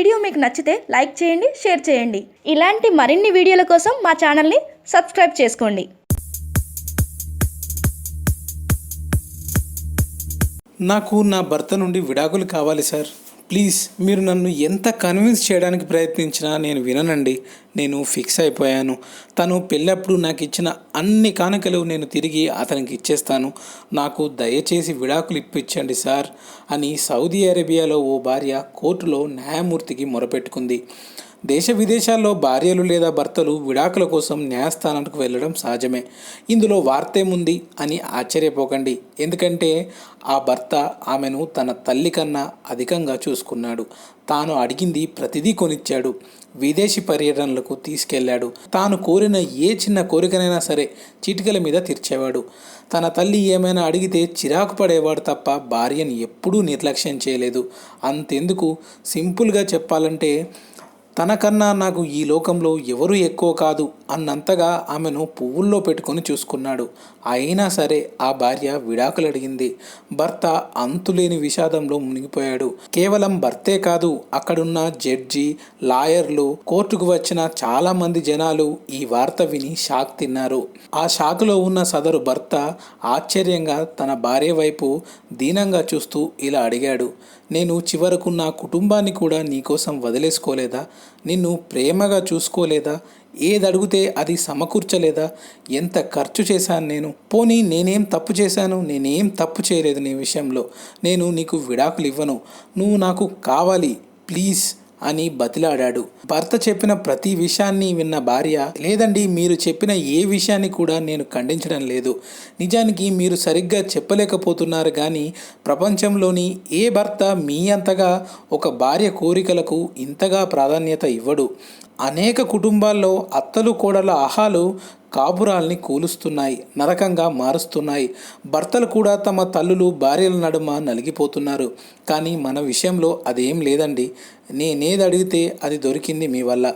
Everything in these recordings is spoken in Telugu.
వీడియో మీకు నచ్చితే లైక్ చేయండి షేర్ చేయండి. ఇలాంటి మరిన్ని వీడియోల కోసం మా ఛానల్ని సబ్స్క్రైబ్ చేసుకోండి. నాకు నా భర్త నుండి విడాకులు కావాలి సార్. ప్లీజ్ మీరు నన్ను ఎంత కన్విన్స్ చేయడానికి ప్రయత్నించినా నేను విననండి. నేను ఫిక్స్ అయిపోయాను. తను పెళ్ళప్పుడు నాకు ఇచ్చిన అన్ని కానుకలు నేను తిరిగి అతనికి ఇచ్చేస్తాను. నాకు దయచేసి విడాకులు ఇప్పించండి సార్ అని సౌదీ అరేబియాలో ఓ భార్య కోర్టులో న్యాయమూర్తికి మొరపెట్టుకుంది. దేశ విదేశాల్లో భార్యలు లేదా భర్తలు విడాకుల కోసం న్యాయస్థానానికి వెళ్ళడం సహజమే. ఇందులో వార్తేముంది అని ఆశ్చర్యపోకండి. ఎందుకంటే ఆ భర్త ఆమెను తన తల్లి కన్నా అధికంగా చూసుకున్నాడు. తాను అడిగింది ప్రతిదీ కొనిచ్చాడు. విదేశీ పర్యటనలకు తీసుకెళ్ళాడు. తాను కోరిన ఏ చిన్న కోరికనైనా సరే చిటికల మీద తీర్చేవాడు. తన తల్లి ఏమైనా అడిగితే చిరాకు పడేవాడు తప్ప భార్యను ఎప్పుడూ నిర్లక్ష్యం చేయలేదు. అంతెందుకు? సింపుల్గా చెప్పాలంటే తనకన్నా నాకు ఈ లోకంలో ఎవరు ఎక్కువ కాదు అన్నంతగా ఆమెను పువ్వుల్లో పెట్టుకొని చూసుకున్నాడు. అయినా సరే ఆ భార్య విడాకులు అడిగింది. భర్త అంతులేని విషాదంలో మునిగిపోయాడు. కేవలం భర్తే కాదు అక్కడున్న జడ్జి లాయర్లు కోర్టుకు వచ్చిన చాలా మంది జనాలు ఈ వార్త విని షాక్ తిన్నారు. ఆ షాకులో ఉన్న సదరు భర్త ఆశ్చర్యంగా తన భార్య వైపు దీనంగా చూస్తూ ఇలా అడిగాడు. నేను చివరకు నా కుటుంబాన్ని కూడా నీకోసం వదిలేసుకోలేదా? నిన్ను ప్రేమగా చూసుకోలేదా? ఏది అడిగితే అది సమకూర్చలేదా? ఎంత ఖర్చు చేశాను నేను? పోనీ నేనేం తప్పు చేశాను? నేనేం తప్పు చేయలేదు నీ విషయంలో? నేను నీకు విడాకులు ఇవ్వను నువ్వు నాకు కావాలి. ప్లీజ్. అని బతిలాడాడు. భర్త చెప్పిన ప్రతి విషయాన్ని విన్న భార్య లేదండి మీరు చెప్పిన ఏ విషయాన్ని కూడా నేను ఖండించడం లేదు. నిజానికి మీరు సరిగ్గా చెప్పలేకపోతున్నారు కానీ ప్రపంచంలోని ఏ భర్త మీ అంతగా ఒక భార్య కోరికలకు ఇంతగా ప్రాధాన్యత ఇవ్వడు. అనేక కుటుంబాల్లో అత్తలు కోడల ఆహాలు కాపురాల్ని కూలుస్తున్నాయి నరకంగా మారుస్తున్నాయి. భర్తలు కూడా తమ తల్లులు భార్యల నడుమ నలిగిపోతున్నారు. కానీ మన విషయంలో అదేం లేదండి. నేనేది అడిగితే అది దొరికింది మీ వల్ల.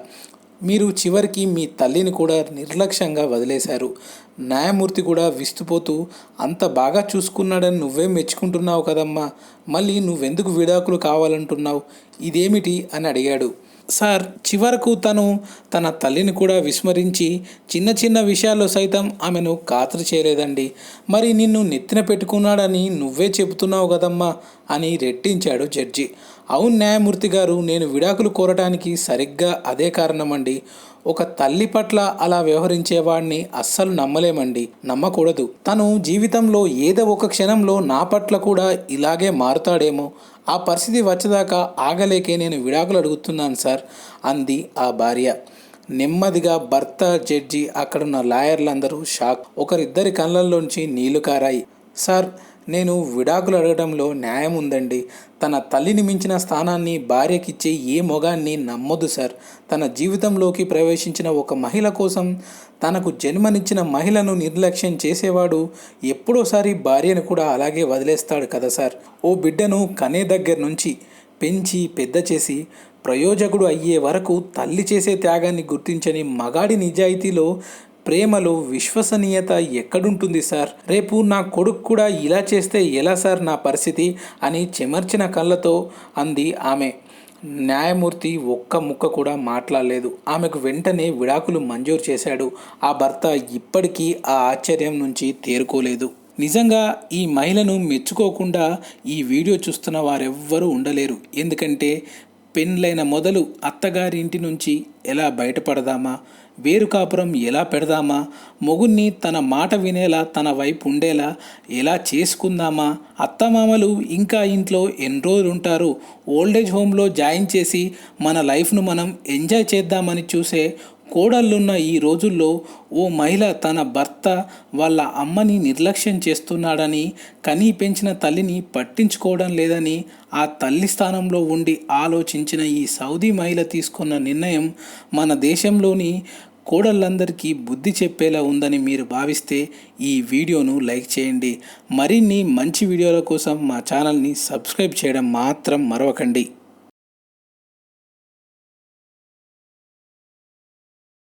మీరు చివరికి మీ తల్లిని కూడా నిర్లక్ష్యంగా వదిలేశారు. న్యాయమూర్తి కూడా విస్తుపోతూ అంత బాగా చూసుకున్నాడని నువ్వే మెచ్చుకుంటున్నావు కదమ్మా? మళ్ళీ నువ్వెందుకు విడాకులు కావాలంటున్నావు? ఇదేమిటి? అని అడిగాడు. సార్ చివరకు తను తన తల్లిని కూడా విస్మరించి చిన్న చిన్న విషయాల్లో సైతం ఆమెను ఖాతరు చేయలేదండి. మరి నిన్ను నెత్తిన పెట్టుకున్నాడని నువ్వే చెబుతున్నావు కదమ్మా అని రెట్టించాడు జడ్జి. అవును న్యాయమూర్తి గారు నేను విడాకులు కోరటానికి సరిగ్గా అదే కారణమండి. ఒక తల్లి పట్ల అలా వ్యవహరించేవాడిని అస్సలు నమ్మలేమండి. నమ్మకూడదు. తను జీవితంలో ఏదో ఒక క్షణంలో నా పట్ల కూడా ఇలాగే మారుతాడేమో ఆ పరిస్థితి వచ్చేదాకా ఆగలేకే నేను విడాకులు అడుగుతున్నాను సార్ అంది ఆ భార్య. నెమ్మదిగా భర్త జడ్జి అక్కడున్న లాయర్లందరూ షాక్. ఒకరిద్దరి కళ్ళల్లోంచి నీళ్ళు కారాయి. సార్ నేను విడాకులు అడగడంలో న్యాయం ఉందండి. తన తల్లిని మించిన స్థానాన్ని భార్యకిచ్చే ఏ మొగాన్ని నమ్మొద్దు సార్. తన జీవితంలోకి ప్రవేశించిన ఒక మహిళ కోసం తనకు జన్మనిచ్చిన మహిళను నిర్లక్ష్యం చేసేవాడు ఎప్పుడోసారి భార్యను కూడా అలాగే వదిలేస్తాడు కదా సార్. ఓ బిడ్డను కనే దగ్గర నుంచి పెంచి పెద్ద చేసి ప్రయోజకుడు అయ్యే వరకు తల్లి చేసే త్యాగాన్ని గుర్తించని మగాడి నిజాయితీలో ప్రేమలో విశ్వసనీయత ఎక్కడుంటుంది సార్? రేపు నా కొడుకు కూడా ఇలా చేస్తే ఎలా సార్ నా పరిస్థితి? అని చెమర్చిన కళ్ళతో అంది ఆమె. న్యాయమూర్తి ఒక్క ముక్క కూడా మాట్లాడలేదు. ఆమెకు వెంటనే విడాకులు మంజూరు చేశాడు. ఆ భర్త ఇప్పటికీ ఆ ఆశ్చర్యం నుంచి తేరుకోలేదు. నిజంగా ఈ మహిళను మెచ్చుకోకుండా ఈ వీడియో చూస్తున్న వారెవ్వరూ ఉండలేరు. ఎందుకంటే పెండ్లైన మొదలు అత్తగారి ఇంటి నుంచి ఎలా బయటపడదామా? వేరు కాపురం ఎలా పెడదామా? మొగుణ్ణి తన మాట వినేలా తన వైపు ఉండేలా ఎలా చేసుకుందామా? అత్తమామలు ఇంకా ఇంట్లో ఎన్ని రోజులు ఉంటారు ఓల్డేజ్ హోమ్లో జాయిన్ చేసి మన లైఫ్ను మనం ఎంజాయ్ చేద్దామని చూసే కోడళ్ళున్న ఈ రోజుల్లో ఓ మహిళ తన భర్త వాళ్ళ అమ్మని నిర్లక్ష్యం చేస్తున్నాడని కనీ పెంచిన తల్లిని పట్టించుకోవడం లేదని ఆ తల్లి స్థానంలో ఉండి ఆలోచించిన ఈ సౌదీ మహిళ తీసుకున్న నిర్ణయం మన దేశంలోని కోడళ్ళందరికీ బుద్ధి చెప్పేలా ఉందని మీరు భావిస్తే ఈ వీడియోను లైక్ చేయండి. మరిన్ని మంచి వీడియోల కోసం మా ఛానల్ని సబ్స్క్రైబ్ చేయడం మాత్రం మరవకండి.